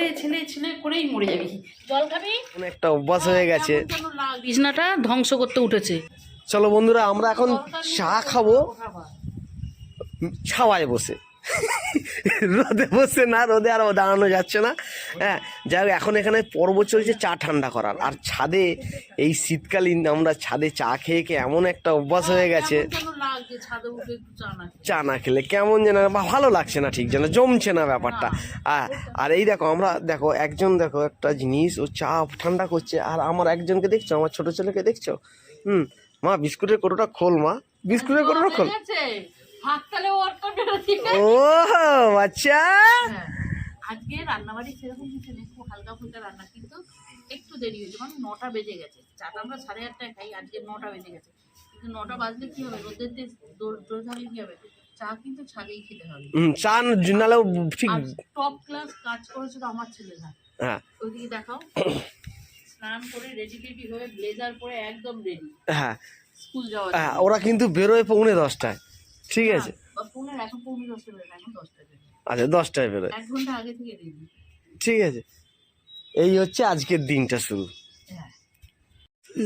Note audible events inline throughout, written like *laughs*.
ছেলে ছেলে ছেলে করেই মরে যাবি। জল খাবি? মানে একটা অভ্যাস হয়ে গেছে। বিছনাটা ধ্বংস করতে উঠেছে। চলো বন্ধুরা আমরা এখন চা খাব। ছাওয়ায় বসে। রোদে বসে না রোদে আর দাঁড়ানো যাচ্ছে না। হ্যাঁ যাই হোক এখন এখানে পর্ব চলছে চা ঠান্ডা করার। আর ছাদে এই শীতকালীন আমরা ছাদে চা খেয়ে খেয়ে এমন একটা অভ্যাস হয়ে গেছে। চা না খেলে? কেমন যেন বা ভালো লাগছে না ঠিক যেন জমছে না ব্যাপারটা। আর এই দেখো আমরা দেখো একজন দেখো একটা জিনিস ও চা ঠান্ডা করছে আর আমার একজনকে দেখছ? আমার ছোট ছেলেকে দেখছ? হুম মা বিস্কুটের কোটোটা খোল মা। বিস্কুটের কোটোটা খোল। ও আচ্ছা। হ্যাঁ। আজকে রান্নাবাড়ি সেরকম কিছু নেই খুব হালকা ফুলকা রান্না কিন্তু একটু দেরি হয়েছে মানে নটা বেজে গেছে। চাটা আমরা সাড়ে আটটায় খাই আজকে নটা বেজে গেছে। কিন্তু নটা বাজলে কি হবে? রোদের তেজ কি হবে? চা কিন্তু খেতে হবে। চা নালেও ঠিক আর টপ ক্লাস কাজ করেছে তো আমার ছেলেরা হ্যাঁ। ওইদিকে দেখাও। স্নান করে রেডি টেডি হয়ে ব্লেজার পরে একদম রেডি হ্যাঁ। স্কুল যাওয়ার হ্যাঁ, ওরা কিন্তু বেরোয় পৌনে দশটায়। ঠিক আছে। আচ্ছা দশটায় বেরোয় আগে থেকে রেডি ঠিক আছে। এই হচ্ছে আজকের দিনটা শুরু।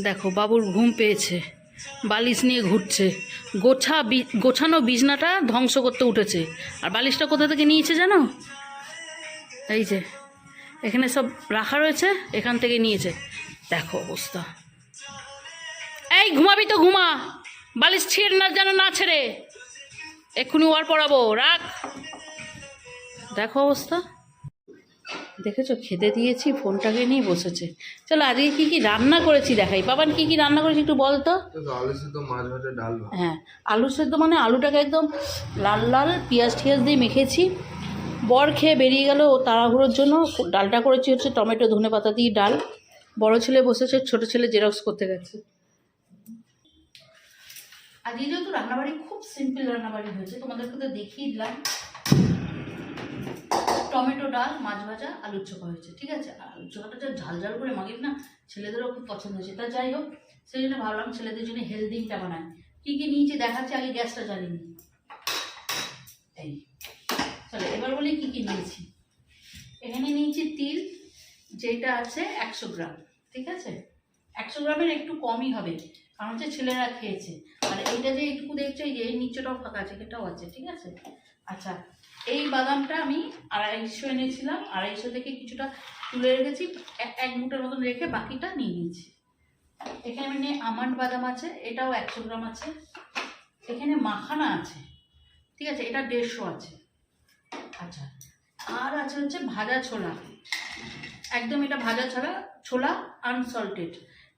দেখো বাবুর ঘুম পেয়েছে বালিশ নিয়ে ঘুরছে গোছা বি- গোছানো বিছনাটা ধ্বংস করতে উঠেছে। আর বালিশটা কোথা থেকে নিয়েছে জানো? এই যে এখানে সব রাখা রয়েছে এখান থেকে নিয়েছে। দেখো অবস্থা। এই ঘুমাবি তো ঘুমা। বালিশ ছিঁড়ে না যেন না ছেড়ে। এক্ষুনি ওয়ার পড়াবো রাখ। দেখো অবস্থা। দেখেছ খেতে দিয়েছি ফোনটাকে নিয়ে বসেছে। চলো আজকে কি কি রান্না করেছি দেখাই। বাবান কি কি রান্না করেছি একটু বল তো তো আলু সিদ্ধ মাছ ভাজা ডাল হ্যাঁ আলু সেদ্ধ মানে আলুটাকে একদম লাল লাল পেঁয়াজ টিয়াজ দিয়ে মেখেছি। বর খেয়ে বেরিয়ে গেল ও তাড়াহুড়োর জন্য। ডালটা করেছি হচ্ছে টমেটো ধনে পাতা দিয়ে ডাল। বড় ছেলে বসেছে ছোট ছেলে জেরক্স করতে গেছে। আজকে যেহেতু রান্নাবাড়ি খুব সিম্পল রান্নাবাড়ি হয়েছে। তোমাদেরকে তো দেখিয়ে দিলাম। টমেটো ডাল, মাছ ভাজা, আলুর চোখা হয়েছে, ঠিক আছে? আর আলুর চোখাটা যা ঝাল ঝাল করে মাগির না ছেলেদেরও খুব পছন্দ হয়েছে। তা যাই হোক, সেই জন্য ভাবলাম ছেলেদের জন্য হেলদিটা বানাই। কী কী নিয়েছি দেখাচ্ছি, আগে গ্যাসটা জ্বালিয়ে নিই। এই, চলো, এবার বলি কী কী নিয়েছি। এখানে নিয়েছি তিল, যেটা আছে একশো গ্রাম, ঠিক আছে? একশো গ্রামের একটু কমই হবে। কারণ হচ্ছে ছেলেরা খেয়েছে। আর এইটা যে এইটুকু দেখছ, এই যে এই নিচটাও ফাঁকা আছে, এটাও আছে, ঠিক আছে? আচ্ছা এই বাদামটা আমি আড়াইশো এনেছিলাম, আড়াইশো থেকে কিছুটা তুলে রেখেছি এক- মুঠের মতন রেখে বাকিটা নিয়ে নিয়েছি। এখানে মানে আমন্ড বাদাম আছে, এটাও একশো গ্রাম আছে, এখানে মাখানা আছে, ঠিক আছে? এটা দেড়শো আছে। আচ্ছা আর আছে হচ্ছে ভাজা ছোলা। একদম এটা ভাজা ছোলা ছোলা আনসল্টেড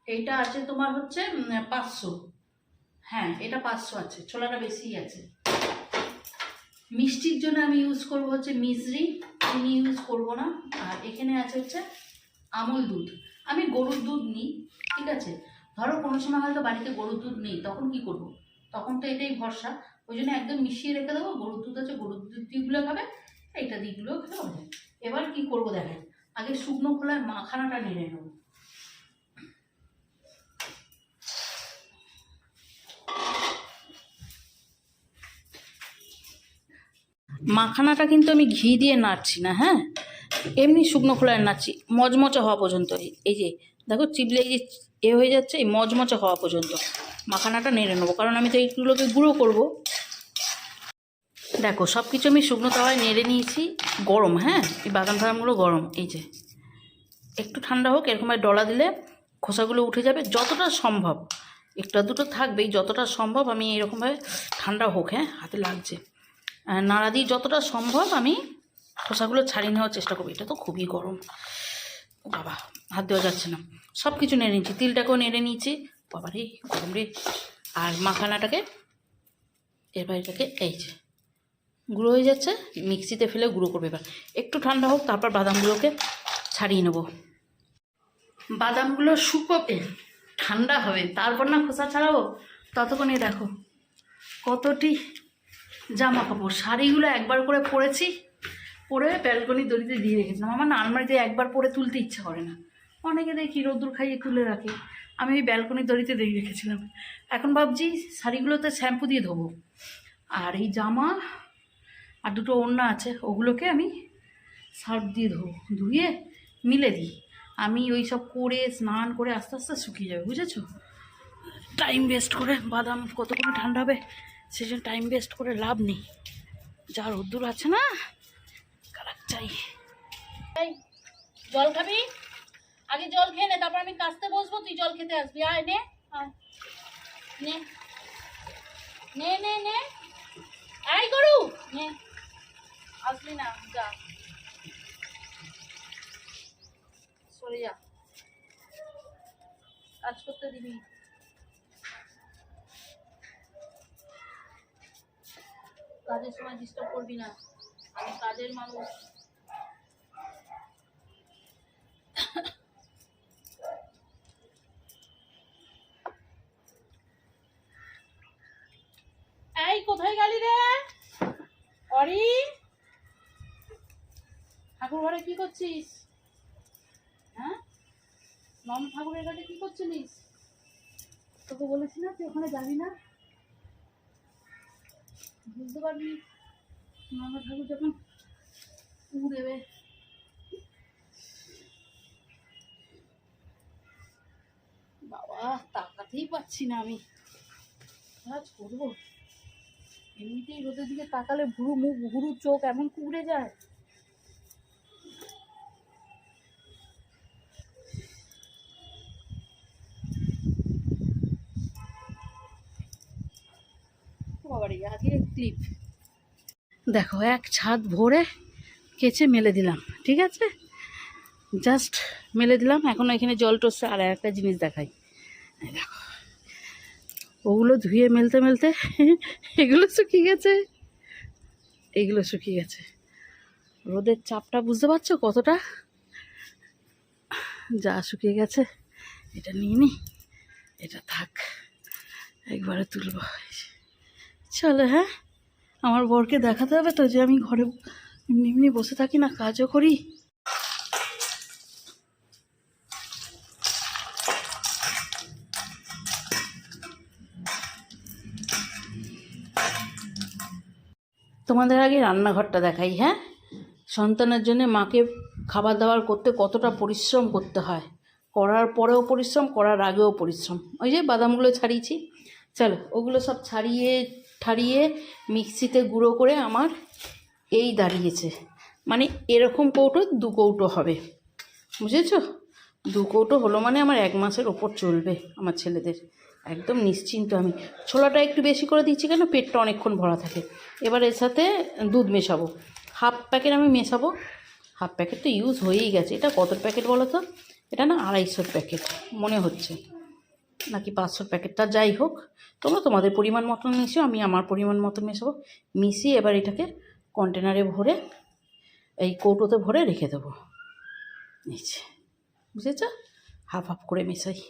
এইটা আছে তোমার হচ্ছে পাঁচশো। হ্যাঁ এটা পাঁচশো আছে, ছোলাটা বেশিই আছে। মিষ্টির জন্য আমি ইউজ করব হচ্ছে মিজরি, চিনি ইউজ করব না। আর এখানে আছে হচ্ছে আমল দুধ। আমি গরুর দুধ নিই, ঠিক আছে? ধরো কোনো সময় হয়তো বাড়িতে গরুর দুধ নেই, তখন কি করব? তখন তো এটাই ভরসা। ওই জন্য একদম মিশিয়ে রেখে দেবো, গরুর দুধ আছে, গরুর দুধ দিয়েগুলো খাবে, এইটা দিকগুলো খেলে হবে এবার কি করব দেখেন, আগে শুকনো খোলার মাখানাটা নেড়ে নেব। মাখানাটা কিন্তু আমি ঘি দিয়ে নাড়ছি না হ্যাঁ? এমনি শুকনো খোলায় নাড়ছি মচমচে হওয়া পর্যন্ত। এই- যে, দেখো চিবলে এই যে এ হয়ে যাচ্ছে, এই মচমচে হওয়া পর্যন্ত। মাখানাটা নেড়ে নেব, কারণ আমি তো এইগুলোকে গুঁড়ো করব। দেখো সব কিছু আমি শুকনো তাওয়ায় নেড়ে নিয়েছি, গরম হ্যাঁ? এই বাগান ফাদামগুলো গরম, এই যে। একটু ঠান্ডা হোক এরকমভাবে ডলা দিলে খোসাগুলো উঠে যাবে, যতটা সম্ভব। একটা দুটো থাকবেই, যতটা সম্ভব আমি এরকমভাবে ঠান্ডা হোক হ্যাঁ? হাতে লাগছে। নাড়া দিয়ে যতটা সম্ভব আমি খোসাগুলো ছাড়িয়ে নেওয়ার চেষ্টা করব। এটা তো খুবই গরম। বাবা, হাত দেওয়া যাচ্ছে না। সব কিছু নেড়ে নিয়েছি তিলটাকেও নেড়ে নিয়েছি বাবা রে, গরম রে। আর মাখানাটাকে এবার এটাকে এই যে, গুঁড়ো হয়ে যাচ্ছে, মিক্সিতে ফেলে গুঁড়ো করবে এবার। একটু ঠান্ডা হোক, তারপর বাদামগুলোকে ছাড়িয়ে নেব। বাদামগুলো শুকোবে, ঠান্ডা হবে, তারপর না খোসা ছাড়াবো, ততক্ষণে দেখো কতটি জামা কাপড়, শাড়িগুলো একবার করে পরেছি। পরে ব্যালকনি দড়িতে দিয়ে রেখেছিলাম। আমার না আলমারিতে একবার পরে তুলতে ইচ্ছা করে না। অনেকে দেখি রোদ্দুর খাইয়ে তুলে রাখে। আমি ওই ব্যালকনি দড়িতে দিয়ে রেখেছিলাম। এখন ভাবছি শাড়িগুলোতে শ্যাম্পু দিয়ে ধোবো। আর এই জামা আর দুটো ওড়না আছে, ওগুলোকে আমি সার্ফ দিয়ে ধোবো। ধুয়ে মিলে দিই। আমি ওই সব করে, স্নান করে আস্তে আস্তে শুকিয়ে যাবে, বুঝেছ? টাইম ওয়েস্ট করে বাদাম কতক্ষণ ঠান্ডা হবে? সেই জন্য টাইম ওয়েস্ট করে লাভ নেই। যা রোদ্দুর আছে না কারাক চাই। জল খাবি? আগে জল খেয়ে নে, তারপর আমি কাস্তে বসবো, তুই জল খেতে আসবি। আয়, নে নে। নে নে নে। আয় করু নে। আসলি না, যা। সরে যা। কাজ করতে দিবি। কাজের সময় ডিস্টার্ব করবি না। আমি কাজের মানুষ। এই, কোথায় গেলি রে? অরি? ঠাকুর ঘরে কি করছিস? হ্যাঁ? নন ঠাকুরের কাছে কি করছিলিস? তোকে বলেছি না তুই ওখানে যাবি না? বুঝতে পারবি নন ঠাকুর যখন দেবে বাবা, তাকাতেই পাচ্ছি না আমি। কাজ করব? এমনিতেই রোদের দিকে তাকালে ভুরু মুখ, ভুরু চোখ এমন কুড়ে যায়। বাবারে আগে ক্লিপ দেখো, এক ছাদ ভরে কেচে মেলে দিলাম, ঠিক আছে? জাস্ট মেলে দিলাম, এখন এখানে জল টসছে, আর একটা জিনিস দেখাই। দেখো, ওগুলো ধুয়ে মেলতে মেলতে *laughs* এগুলো শুকিয়ে গেছে। এগুলো শুকিয়ে গেছে। রোদের চাপটা বুঝতে পারছ কতটা? যা শুকিয়ে গেছে, এটা নিয়ে নি, এটা থাক, একবারে তুলব। চলো হ্যাঁ? আমার বরকে দেখাতে হবে তো যে আমি ঘরে এমনি এমনি বসে থাকি না, কাজও করি। তোমাদের আগে রান্নাঘরটা দেখাই হ্যাঁ? সন্তানের জন্য মাকে খাবার দাবার করতে কতটা পরিশ্রম করতে হয়। করার পরেও পরিশ্রম, করার আগেও পরিশ্রম। ওই যে বাদামগুলো ছাড়িয়েছি। চলো, ওগুলো সব ছাড়িয়ে ঠাড়িয়ে মিক্সিতে গুঁড়ো করে আমার এই দাঁড়িয়েছে। মানে এরকম কৌটো দু কৌটো হবে। বুঝেছ? দু কৌটো হলো মানে আমার এক মাসের ওপর চলবে আমার ছেলেদের। একদম নিশ্চিন্ত আমি। ছোলাটা একটু বেশি করে দিচ্ছি কেন? পেটটা অনেকক্ষণ ভরা থাকে। এবার এর সাথে দুধ মেশাবো। হাফ প্যাকেট আমি মেশাবো। হাফ প্যাকেট তো ইউজ হয়েই গেছে। এটা কত প্যাকেট বলো তো? এটা না আড়াইশোর প্যাকেট। মনে হচ্ছে। নাকি পাঁচশোর প্যাকেটটা যাই হোক, তোমরা তোমাদের পরিমাণ মতন মিশিও, আমি আমার পরিমাণ মতন মেশাবো। মিশিয়ে এবার এটাকে কন্টেনারে ভরে, এই কৌটোতে ভরে রেখে দেবো। নিচে, বুঝেছ? হাফ হাফ করে মেশাই।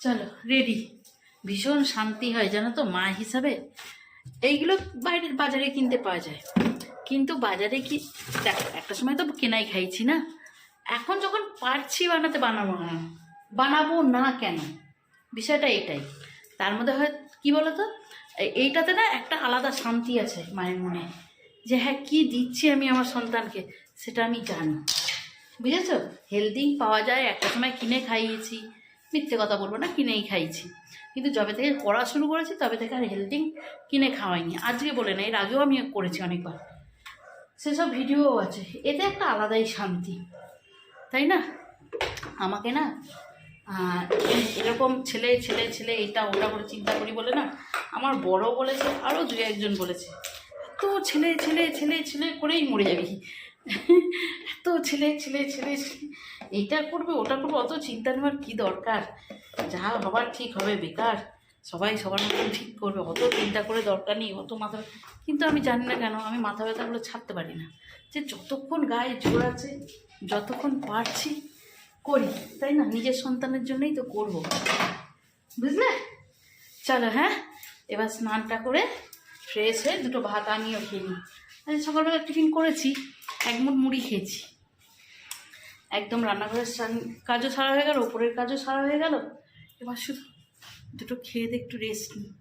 চলো রেডি ভীষণ শান্তি হয়, জানো তো, মা হিসাবে। এইগুলো বাইরের বাজারে কিনতে পাওয়া যায়। কিন্তু বাজারে কি, দেখো, একটা সময় তো কেনাই খাইছি না। এখন যখন পারছি বানাতে, বানাবো না। বানাবো না কেন? বিষয়টা এটাই। তার মধ্যে হয়, কি বলো তো এইটাতে না একটা আলাদা শান্তি আছে মায়ের মনে। যে হ্যাঁ কী দিচ্ছি আমি আমার সন্তানকে, সেটা আমি জানি। বুঝেছ? হেলদি পাওয়া যায়, একটা সময় কিনে খাইয়েছি। মিথ্যে কথা বলব না, কিনেই খাইছি কিন্তু যবে থেকে করা শুরু করেছি, তবে থেকে আর হেলদিং কিনে খাওয়াইনি। আজকে বলে না, এর আগেও আমি করেছি অনেকবার। সেসব ভিডিওও আছে। এতে একটা আলাদাই শান্তি। তাই না? আমাকে না এরকম ছেলে ছেলে ছেলে, এটা, ওটা করে চিন্তা করি বলে না, আমার বড় বলেছে, আরও দু একজন বলেছে। এত ছেলে ছেলে ছেলে ছেলে করেই মরে যাবি। এত ছেলে ছেলে ছেলে এইটা করবে, ওটা করবে, অত চিন্তা নেওয়ার কী দরকার? যা হবার ঠিক হবে, বেকার। সবাই সবার মতন ঠিক করবে, অত চিন্তা করে দরকার নেই, অত মাথা কিন্তু আমি জানি না কেন, আমি মাথা ব্যথাগুলো ছাড়তে পারি না। যে যতক্ষণ গায়ে জোর আছে, যতক্ষণ পারছি করি, তাই না? নিজের সন্তানের জন্যই তো করব। বুঝলে? চলো হ্যাঁ? এবার স্নানটা করে ফ্রেশ হয়ে দুটো ভাত আমিও খেয়ে নিই আজ সকালবেলা টিফিন করেছি, এক মুঠ মুড়ি খেয়েছি। একদম রান্নাঘরের কাজও সারা হয়ে গেল, ওপরের কাজও সারা হয়ে গেল। এবার শুধু দুটো খেয়ে দিয়ে একটু রেস্ট নিই